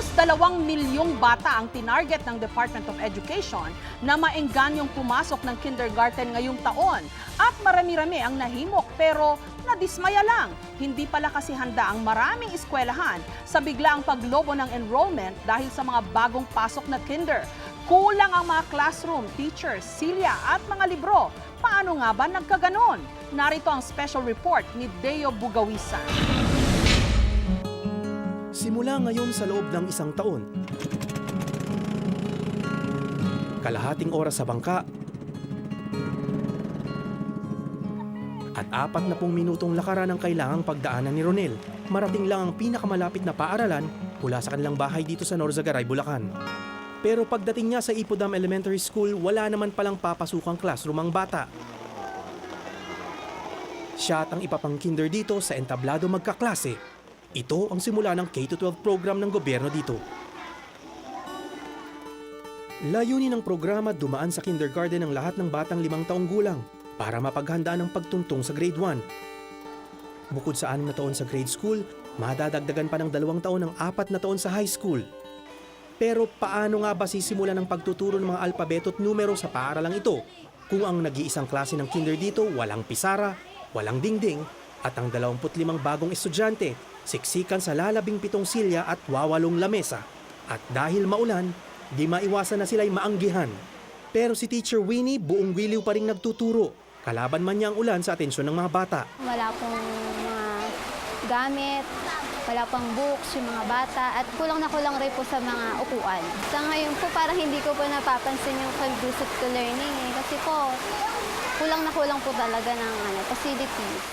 Halos dalawang milyong bata ang tinarget ng Department of Education na maengganyong pumasok ng kindergarten ngayong taon. At marami-rami ang nahimok pero nadismaya lang. Hindi pala kasi handa ang maraming eskwelahan sa biglaang paglobo ng enrollment dahil sa mga bagong pasok na kinder. Kulang ang mga classroom, teachers, silya at mga libro. Paano nga ba nagkaganon? Narito ang special report ni Deo Bugawisan. Simula ngayon sa loob ng isang taon. Kalahating oras sa bangka. At apat na pong minutong lakaran ang kailangang pagdaanan ni Ronel. Marating lang ang pinakamalapit na paaralan mula sa kanilang bahay dito sa Norzagaray, Bulacan. Pero pagdating niya sa Ipodam Elementary School, wala naman palang papasukang classroom ang bata. Siya at ang iba pang kinder dito sa entablado magkaklase. Ito ang simula ng K-12 program ng gobyerno dito. Layunin ng programa dumaan sa kindergarten ng lahat ng batang limang taong gulang para mapaghandaan ang pagtungtong sa grade 1. Bukod sa anim na taon sa grade school, madadagdagan pa ng dalawang taon ng apat na taon sa high school. Pero paano nga ba sisimulan ang pagtuturo ng mga alpabeto at numero sa paaralang ito kung ang nag-iisang klase ng kinder dito walang pisara, walang dingding, at ang 25 bagong estudyante siksikan sa lalabing pitong silya at wawalong lamesa. At dahil maulan, di maiwasan na sila'y maanggihan. Pero si Teacher Winnie buong wiliw pa rin nagtuturo. Kalaban man niya ang ulan sa atensyon ng mga bata. Wala pong mga gamit, wala pang books yung mga bata, at kulang na kulang rin po sa mga upuan. Sa ngayon po, parang hindi ko po napapansin yung conducive to learning eh. Kasi po, kulang na kulang po talaga ng ano, facilities.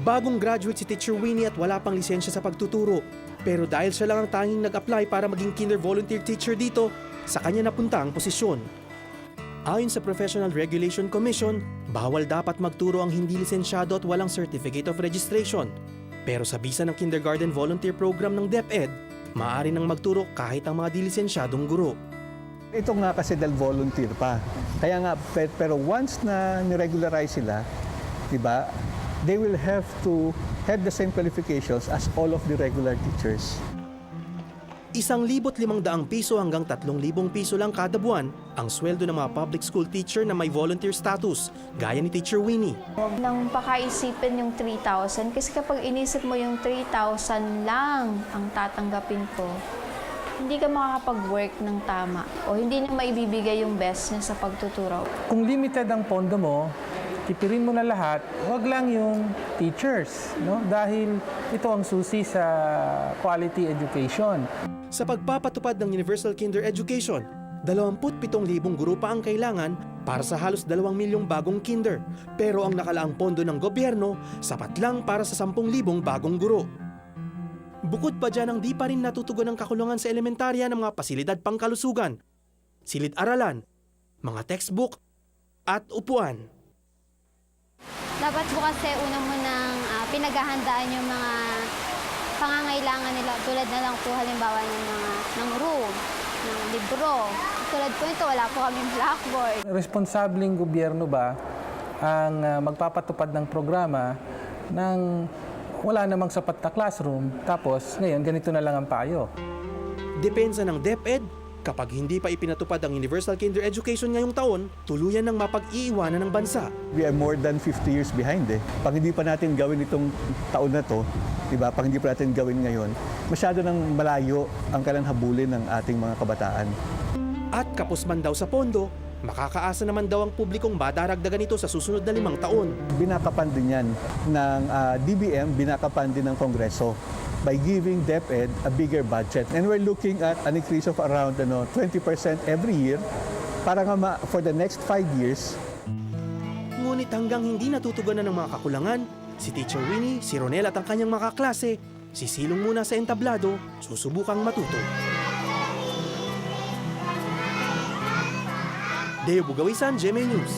Bagong graduate si Teacher Winnie at wala pang lisensya sa pagtuturo. Pero dahil siya lang ang tanging nag-apply para maging kinder volunteer teacher dito, sa kanya napunta ang posisyon. Ayon sa Professional Regulation Commission, bawal dapat magturo ang hindi lisensyado at walang Certificate of Registration. Pero sa bisa ng Kindergarten Volunteer Program ng DepEd, maaari nang magturo kahit ang mga dilisensyadong guro. Ito nga kasi dahil volunteer pa. Kaya nga, pe- pero once na niregularize sila, di ba, they will have to have the same qualifications as all of the regular teachers. Isang libot limang daang piso hanggang tatlong libong piso lang kada buwan ang sweldo ng mga public school teacher na may volunteer status, gaya ni Teacher Winnie. Huwag nang pakaisipin yung 3,000 kasi kapag inisip mo yung 3,000 lang ang tatanggapin ko, hindi ka makakapag-work ng tama o hindi na maibibigay yung best niya sa pagtuturo. Kung limited ang pondo mo, tipirin mo na lahat, wag lang yung teachers, no? Dahil ito ang susi sa quality education. Sa pagpapatupad ng Universal Kinder Education, 27,000 guro pa ang kailangan para sa halos 2 milyong bagong kinder. Pero ang nakalaang pondo ng gobyerno, sapat lang para sa 10,000 bagong guro. Bukod pa dyan ang di pa rin natutugon ng kakulungan sa elementarya ng mga pasilidad pangkalusugan, silid-aralan, mga textbook, at upuan. Dapat po kasi una mo nang ah, pinaghahandaan yung mga pangangailangan nila tulad na lang po halimbawa ng mga ng room, ng libro. Tulad po ito, wala po kaming blackboard. Responsableng gobyerno ba ang ah, magpapatupad ng programa ng wala namang sapat na classroom, tapos ngayon ganito na lang ang payo. Depensa ng DepEd, kapag hindi pa ipinatupad ang Universal Kinder Education ngayong taon, tuluyan ng mapag-iiwanan ng bansa. We are more than 50 years behind eh. Pag hindi pa natin gawin itong taon na to, di ba, pag hindi pa natin gawin ngayon, masyado nang malayo ang kailangan habulin ng ating mga kabataan. At kapos man daw sa pondo, makakaasa naman daw ang publikong madaragdagan ito sa susunod na limang taon. Binakapan din yan ng ah, DBM, binakapan din ng Kongreso by giving DepEd a bigger budget. And we're looking at an increase of around ano, 20% every year para nga ma- for the next five years, Ngunit hanggang hindi natutugunan ng mga kakulangan, si Teacher Winnie, si Ronel at ang kanyang mga kaklase, sisilong muna sa entablado, susubukang matuto. Deo Bugawisan, GMA News.